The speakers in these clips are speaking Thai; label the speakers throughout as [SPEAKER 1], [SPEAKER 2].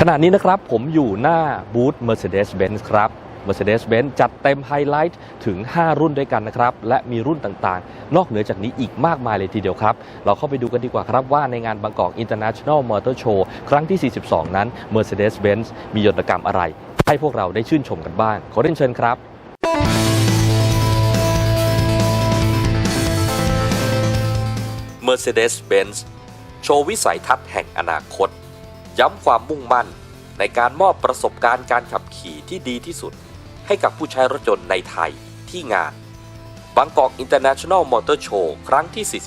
[SPEAKER 1] ขณะนี้นะครับผมอยู่หน้าบูธ Mercedes-Benz ครับ Mercedes-Benz จัดเต็มไฮไลท์ถึง 5 รุ่นด้วยกันนะครับ และมีรุ่นต่างๆ นอกเหนือจากนี้อีกมากมายเลยทีเดียวครับ เราเข้าไปดูกันดีกว่าครับว่าในงานบางกอก International Motor Show ครั้งที่ 42 นั้น Mercedes-Benz มียนตกรรมอะไร ให้พวกเราได้ชื่นชมกันบ้าง ขอเรียนเชิญครับเ Mercedes-Benz โชว์วิสัยทัศน์แห่งอนาคต ย้ำความมุ่งมั่นในการมอบประสบการณ์การขับขี่ที่ดีที่สุด ให้กับผู้ใช้รถยนต์ในไทยที่งานบางกอก International Motor Show ครั้งที่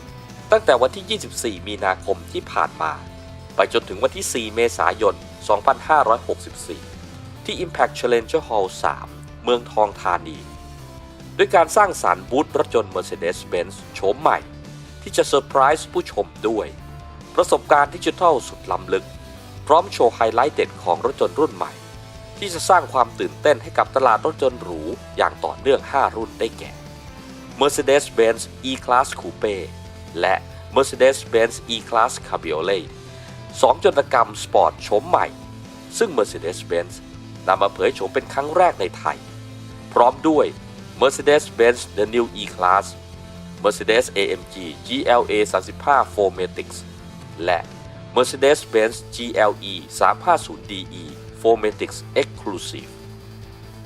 [SPEAKER 1] 42 ตั้งแต่วันที่ 24 มีนาคมที่ผ่านมา ไปจนถึงวันที่ 4 เมษายน 2564 ที่ Impact Challenger Hall 3 เมืองทองธานี ด้วยการสร้างสารรค์บูธรถยนต์ Mercedes-Benz โฉมใหม่ ที่จะเซอร์ไพรส์ผู้ชมด้วย ประสบการณ์ดิจิทัลสุดล้ำลึก พร้อมโชว์ไฮไลท์เด็ดของรถยนต์รุ่นใหม่ ที่จะสร้างความตื่นเต้นให้กับตลาดรถยนต์หรูอย่างต่อเนื่อง 5 รุ่นได้แก่ Mercedes-Benz E-Class Coupe และ Mercedes-Benz E-Class Cabriolet สองจนกรรมสปอร์ตโฉมใหม่ ซึ่ง Mercedes-Benz นำมาเผยโฉมเป็นครั้งแรกในไทย พร้อมด้วย Mercedes-Benz The New E-Class Mercedes AMG GLA 35 4MATIC และ Mercedes-Benz GLE 350DE 4MATIC Exclusive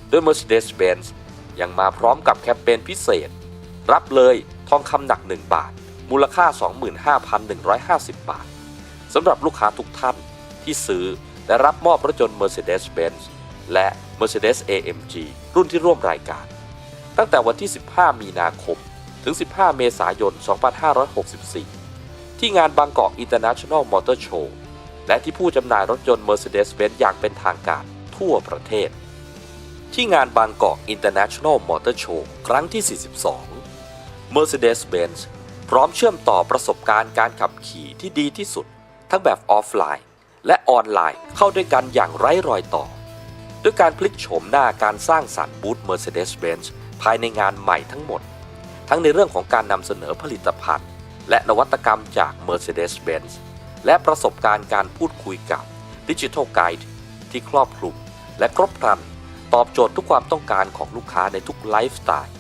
[SPEAKER 1] โดย Mercedes-Benz ยังมาพร้อมกับแคมเปญพิเศษ รับเลยทองคำหนัก 1 บาท มูลค่า 25,150 บาทสำหรับลูกค้าทุกท่านที่ซื้อและรับมอบรถยนต์ Mercedes-Benz และ Mercedes AMG รุ่นที่ร่วมรายการ ตั้งแต่วันที่ 15 มีนาคม ถึง 15 เมษายน 2564 ที่งานบางกอก International Motor Show และที่ผู้จำหน่ายรถยนต์ Mercedes-Benz อย่างเป็นทางการทั่วประเทศ ที่งานบางกอก International Motor Show ครั้งที่ 42 Mercedes-Benz พร้อมเชื่อมต่อประสบการณ์การขับขี่ที่ดีที่สุด ทั้งแบบออฟไลน์ และออนไลน์เข้าด้วยกันอย่างไร้รอยต่อ ด้วยการพลิกโฉมหน้าการสร้างสรรค์บูธ Mercedes-Benz ภายในงานใหม่ทั้งหมด ทั้งในเรื่องของการนำเสนอผลิตภัณฑ์ และนวัตกรรมจาก Mercedes-Benz และประสบการณ์การพูดคุยกับ Digital Guide ที่ครอบคลุมและครบครัน ตอบโจทย์ทุกความต้องการของลูกค้าในทุกไลฟ์สไตล์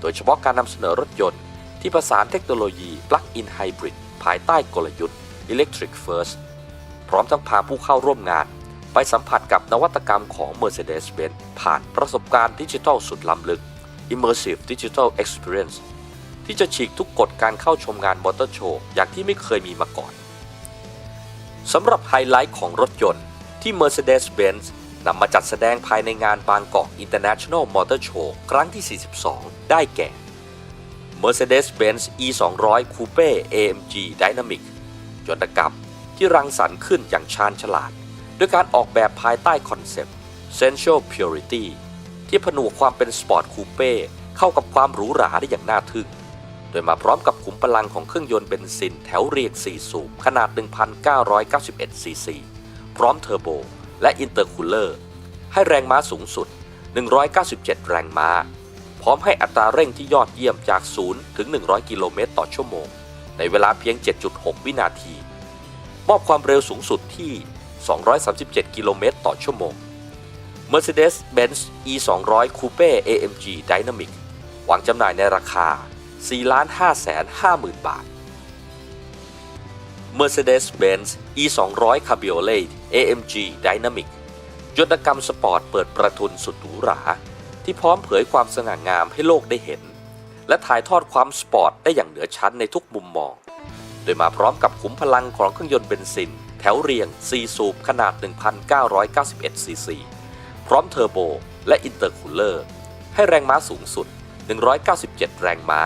[SPEAKER 1] โดยเฉพาะการนำเสนอรถยนต์ ที่ผสานเทคโนโลยี Plug-in Hybrid ภายใต้กลยุทธ์ Electric First พร้อมทั้งพาผู้เข้าร่วมงาน ไปสัมผัสกับนวัตกรรมของ Mercedes-Benz ผ่านประสบการณ์ดิจิทัลสุดล้ำลึก Immersive Digital Experience ที่จะฉีกทุกกฎการเข้าชมงานมอเตอร์โชว์อย่างที่ไม่เคยมีมาก่อนสำหรับไฮไลท์ของรถยนต์ที่ Mercedes-Benz นำมาจัดแสดงภายในงานบางกอก International Motor Show ครั้งที่ 42 ได้แก่ Mercedes-Benz E200 Coupe AMG Dynamic ยนตกรรมที่รังสรรค์ขึ้นอย่างชาญฉลาด ด้วยการออกแบบภายใต้คอนเซปต์ Sensual Purity ที่ผนวกความเป็นสปอร์ตคูเป้เข้ากับความหรูหราได้อย่างน่าทึ่ง โดยมาพร้อมกับขุมพลังของเครื่องยนต์เบนซินแถวเรียง 4 สูบ ขนาด 1,991 ซีซี พร้อมเทอร์โบ และอินเตอร์คูลเลอร์ ให้แรงม้าสูงสุด 197 แรงม้า พร้อมให้อัตราเร่งที่ยอดเยี่ยมจาก 0 ถึง 100 กิโลเมตรต่อชั่วโมง ในเวลาเพียง 7.6 วินาที มอบความเร็วสูงสุดที่ 237 กิโลเมตรต่อชั่วโมง Mercedes-Benz E200 Coupe AMG Dynamic วางจำหน่ายในราคา 4,550,000 บาท Mercedes-Benz E200 Cabriolet AMG Dynamic ยนตกรรมสปอร์ตเปิดประทุนสุดหรูหรา ที่พร้อมเผยความสง่างามให้โลกได้เห็น และถ่ายทอดความสปอร์ตได้อย่างเหนือชั้นในทุกมุมมอง โดยมาพร้อมกับขุมพลังของเครื่องยนต์เบนซิน แถวเรียง 4 สูบขนาด 1,991 ซีซี พร้อมเทอร์โบและอินเตอร์คูลเลอร์ ให้แรงม้าสูงสุด 197 แรงม้า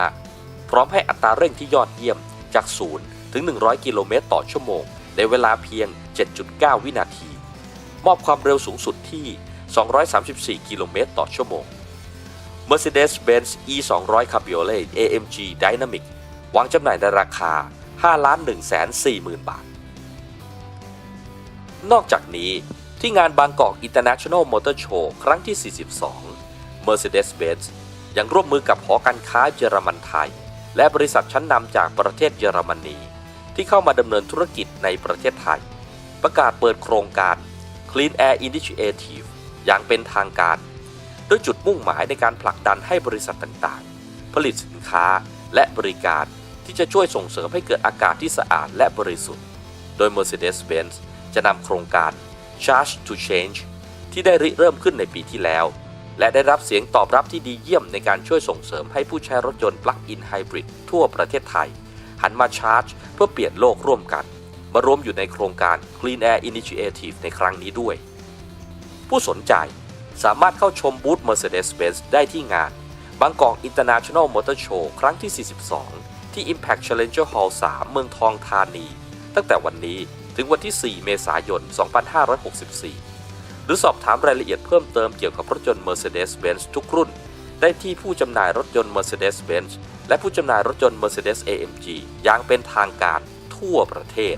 [SPEAKER 1] พร้อมให้อัตราเร่งที่ยอดเยี่ยมจาก 0 ถึง 100 กิโลเมตรต่อชั่วโมง ในเวลาเพียง 7.9 วินาที มอบความเร็วสูงสุดที่ 234 กิโลเมตรต่อชั่วโมง Mercedes-Benz E200 Cabriolet AMG Dynamic วางจำหน่ายในราคา 5 1 4 0 0 0 0 บาท นอกจากนี้ที่งานบางกอก International Motor Show ครั้งที่ 42 Mercedes-Benz ยังร่วมมือกับหอการค้าเยอรมันไทย และบริษัทชั้นนำจากประเทศเยอรมนี ที่เข้ามาดำเนินธุรกิจในประเทศไทยปประกาศเปิดโครงการ Clean Air Initiative อย่างเป็นทางการ ด้วยจุดมุ่งหมายในการผลักดันให้บริษัทต่างๆ ผลิตสินค้าและบริการที่จะช่วยส่งเสริมให้เกิดอากาศที่สะอาดและบริสุทธิ์ โดย Mercedes-Benz จะนำโครงการ Charge to Change ที่ได้ริเริ่มขึ้นในปีที่แล้ว และได้รับเสียงตอบรับที่ดีเยี่ยมในการช่วยส่งเสริมให้ผู้ใช้รถยนต์ปลั๊กอินไฮบริดทั่วประเทศไทย หันมาชาร์จ เพื่อเปลี่ยนโลกร่วมกัน มารวมอยู่ในโครงการ Clean Air Initiative ในครั้งนี้ด้วย ผู้สนใจสามารถเข้าชมบูธ Mercedes-Benz ได้ที่งาน บางกอก International Motor Show ครั้งที่ 42 ที่ Impact Challenger Hall 3 เมืองทองธานี ตั้งแต่วันนี้ถึงวันที่ 4 เมษายน 2564 หรือสอบถามรายละเอียดเพิ่มเติมเกี่ยวกับรถยนต์ Mercedes-Benz ทุกรุ่น ได้ที่ผู้จำหน่ายรถยนต์ Mercedes-Benz และผู้จำหน่ายรถยนต์ Mercedes-AMG อย่างเป็นทางการทั่วประเทศ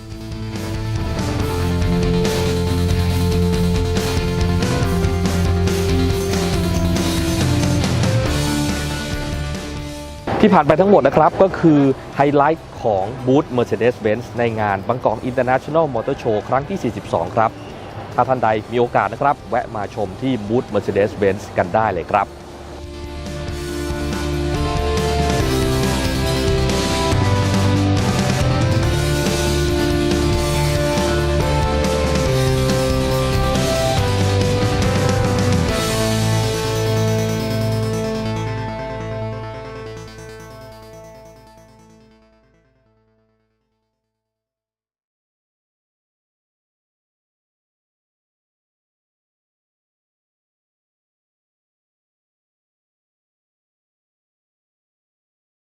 [SPEAKER 2] ที่ผ่านไปทั้งหมดนะครับ ก็คือไฮไลท์ของบูธ Mercedes-Benz ในงานบางกอก International Motor Show ครั้งที่ 42 ครับ ถ้าท่านใดมีโอกาสนะครับ แวะมาชมที่บูธ Mercedes-Benz กันได้เลยครับ